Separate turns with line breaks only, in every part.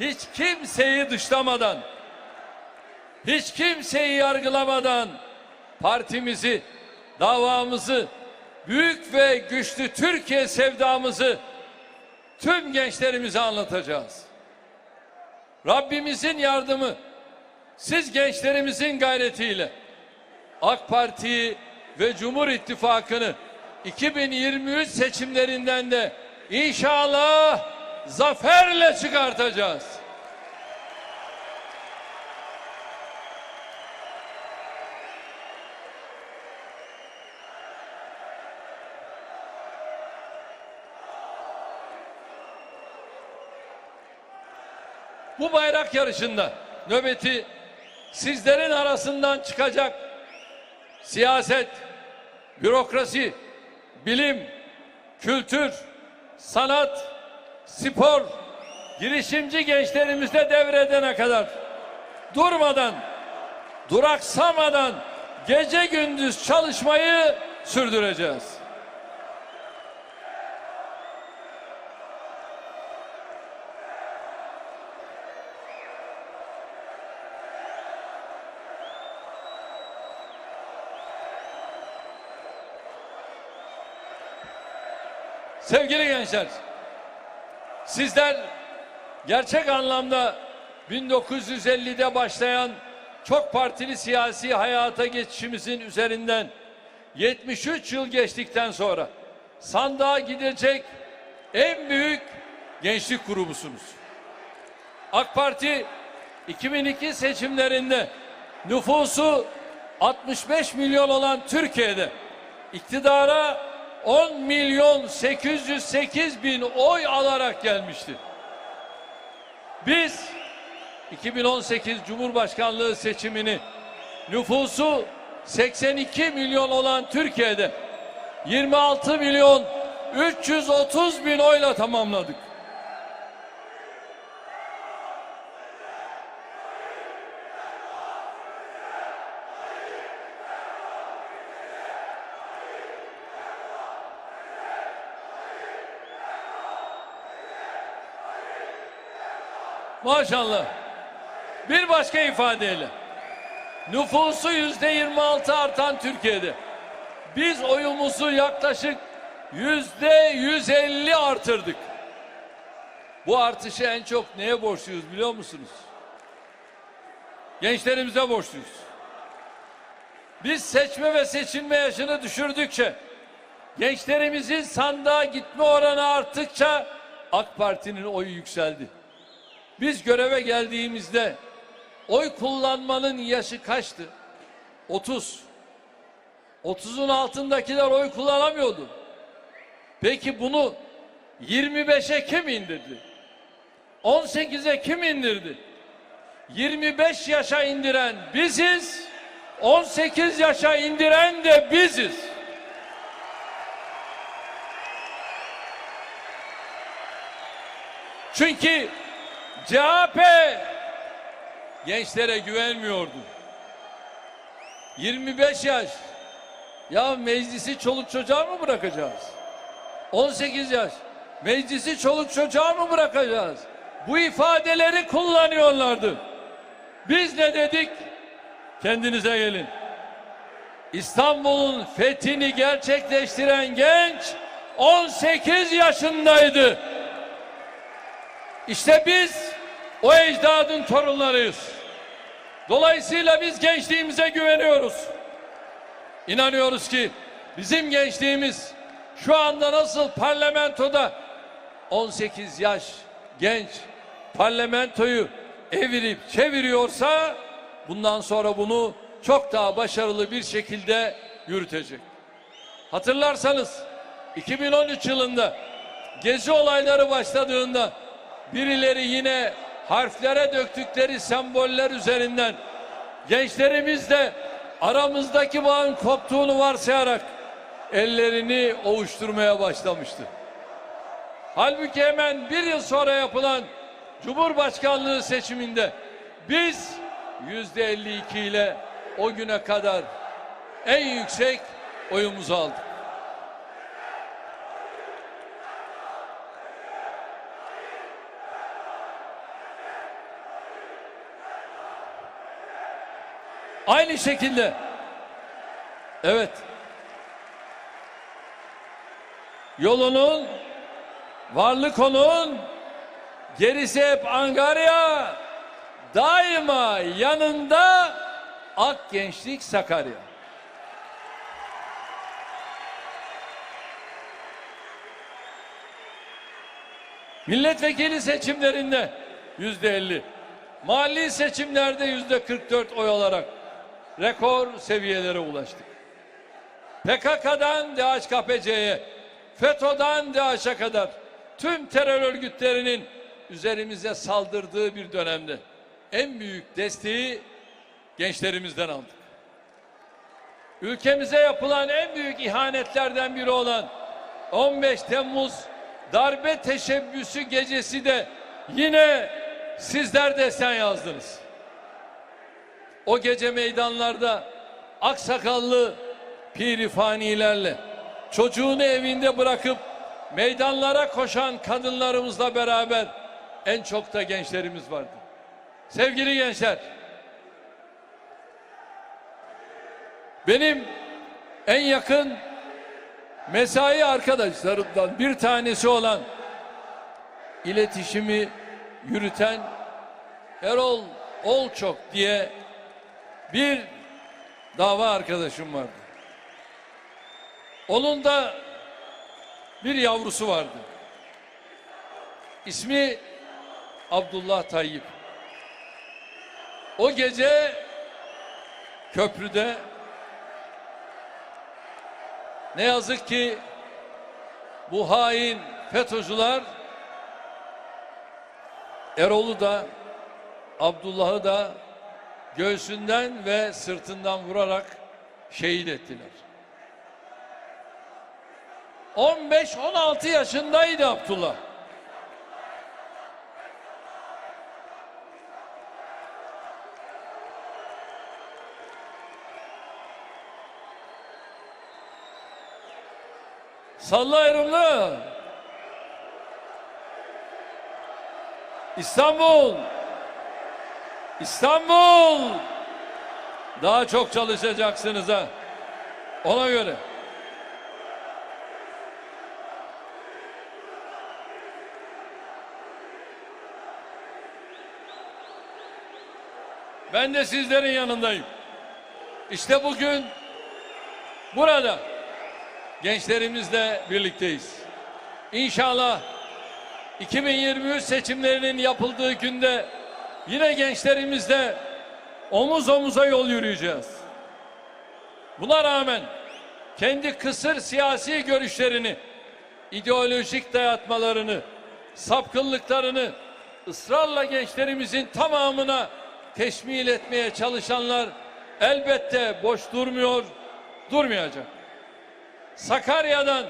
hiç kimseyi dışlamadan, hiç kimseyi yargılamadan partimizi, davamızı, büyük ve güçlü Türkiye sevdamızı tüm gençlerimize anlatacağız. Rabbimizin yardımı, siz gençlerimizin gayretiyle AK Parti'yi ve Cumhur İttifakı'nı 2023 seçimlerinden de inşallah zaferle çıkartacağız. Bu bayrak yarışında nöbeti sizlerin arasından çıkacak siyaset, bürokrasi, bilim, kültür, sanat, spor, girişimci gençlerimizde devredene kadar durmadan, duraksamadan gece gündüz çalışmayı sürdüreceğiz. Sevgili gençler, sizler gerçek anlamda 1950'de başlayan çok partili siyasi hayata geçişimizin üzerinden 73 yıl geçtikten sonra sandığa gidecek en büyük gençlik grubusunuz. AK Parti 2002 seçimlerinde nüfusu 65 milyon olan Türkiye'de iktidara 10 milyon 808 bin oy alarak gelmişti. Biz 2018 Cumhurbaşkanlığı seçimini nüfusu 82 milyon olan Türkiye'de 26 milyon 330 bin oyla tamamladık. Maşallah. Bir başka ifadeyle nüfusu yüzde 26 artan Türkiye'de biz oyumuzu yaklaşık yüzde 150 artırdık. Bu artışı en çok neye borçluyuz biliyor musunuz? Gençlerimize borçluyuz. Biz seçme ve seçilme yaşını düşürdükçe gençlerimizin sandığa gitme oranı arttıkça AK Parti'nin oyu yükseldi. Biz göreve geldiğimizde oy kullanmanın yaşı kaçtı? 30. 30'un altındakiler oy kullanamıyordu. Peki bunu 25'e kim indirdi? 18'e kim indirdi? 25 yaşa indiren biziz. 18 yaşa indiren de biziz. Çünkü CHP gençlere güvenmiyordu. 25 yaş. Ya meclisi çoluk çocuğa mı bırakacağız? 18 yaş. Meclisi çoluk çocuğa mı bırakacağız? Bu ifadeleri kullanıyorlardı. Biz ne dedik? Kendinize gelin. İstanbul'un fethini gerçekleştiren genç 18 yaşındaydı. İşte biz o ecdadın torunlarıyız. Dolayısıyla biz gençliğimize güveniyoruz. İnanıyoruz ki bizim gençliğimiz şu anda nasıl parlamentoda 18 yaş genç parlamentoyu evirip çeviriyorsa bundan sonra bunu çok daha başarılı bir şekilde yürütecek. Hatırlarsanız 2013 yılında gezi olayları başladığında birileri yine harflere döktükleri semboller üzerinden gençlerimiz de aramızdaki bağın koptuğunu varsayarak ellerini ovuşturmaya başlamıştı. Halbuki hemen bir yıl sonra yapılan Cumhurbaşkanlığı seçiminde biz yüzde 52 ile o güne kadar en yüksek oyumuzu aldık. Aynı şekilde. Evet. Yolunun, varlık onun, gerisi hep Angarya, daima yanında Ak Gençlik Sakarya. Milletvekili seçimlerinde yüzde elli, mahalli seçimlerde yüzde 44 oy alarak rekor seviyelere ulaştık. PKK'dan DHKPC'ye, FETÖ'den DAEŞ'e kadar tüm terör örgütlerinin üzerimize saldırdığı bir dönemde en büyük desteği gençlerimizden aldık. Ülkemize yapılan en büyük ihanetlerden biri olan 15 Temmuz darbe teşebbüsü gecesi de yine sizler destan yazdınız. O gece meydanlarda aksakallı pirifanilerle çocuğunu evinde bırakıp meydanlara koşan kadınlarımızla beraber en çok da gençlerimiz vardı. Sevgili gençler, benim en yakın mesai arkadaşlarımdan bir tanesi olan iletişimi yürüten Erol Olçok diye bir dava arkadaşım vardı. Onun da bir yavrusu vardı. İsmi Abdullah Tayyip. O gece köprüde ne yazık ki bu hain FETÖ'cüler Erol'u da Abdullah'ı da göğsünden ve sırtından vurarak şehit ettiler. 15-16 yaşındaydı Abdullah. Salla Erol'u. İstanbul. İstanbul. Daha çok çalışacaksınız ha. Ona göre. Ben de sizlerin yanındayım. İşte bugün burada gençlerimizle birlikteyiz. İnşallah 2023 seçimlerinin yapıldığı günde yine gençlerimizle omuz omuza yol yürüyeceğiz. Buna rağmen kendi kısır siyasi görüşlerini, ideolojik dayatmalarını, sapkınlıklarını ısrarla gençlerimizin tamamına teşmil etmeye çalışanlar elbette boş durmuyor, durmayacak. Sakarya'dan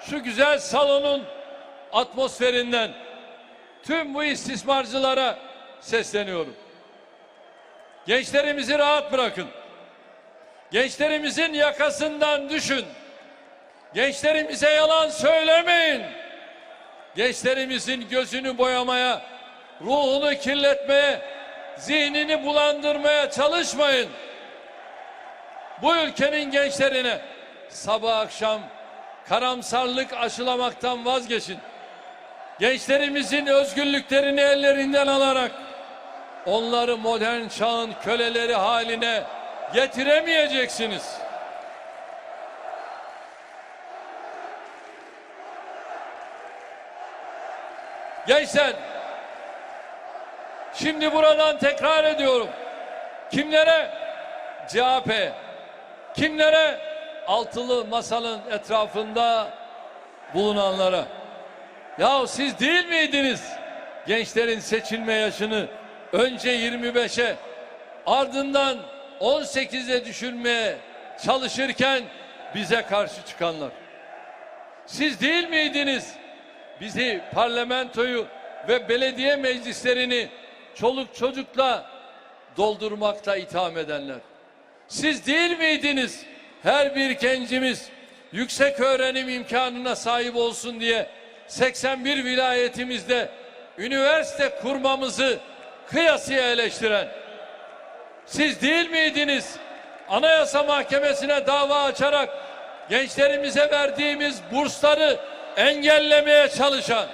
şu güzel salonun atmosferinden tüm bu istismarcılara sesleniyorum. Gençlerimizi rahat bırakın. Gençlerimizin yakasından düşün. Gençlerimize yalan söylemeyin. Gençlerimizin gözünü boyamaya, ruhunu kirletmeye, zihnini bulandırmaya çalışmayın. Bu ülkenin gençlerine sabah akşam karamsarlık aşılamaktan vazgeçin. Gençlerimizin özgürlüklerini ellerinden alarak onları modern çağın köleleri haline getiremeyeceksiniz. Gençler, şimdi buradan tekrar ediyorum. Kimlere? CHP. Kimlere? Altılı masanın etrafında bulunanlara. Ya siz değil miydiniz? Gençlerin seçilme yaşını önce 25'e ardından 18'e düşürmeye çalışırken bize karşı çıkanlar. Siz değil miydiniz? Bizi parlamentoyu ve belediye meclislerini çoluk çocukla doldurmakta itham edenler. Siz değil miydiniz? Her bir gencimiz yüksek öğrenim imkanına sahip olsun diye 81 vilayetimizde üniversite kurmamızı kıyasıya eleştiren Siz değil miydiniz? Anayasa Mahkemesi'ne dava açarak gençlerimize verdiğimiz bursları engellemeye çalışan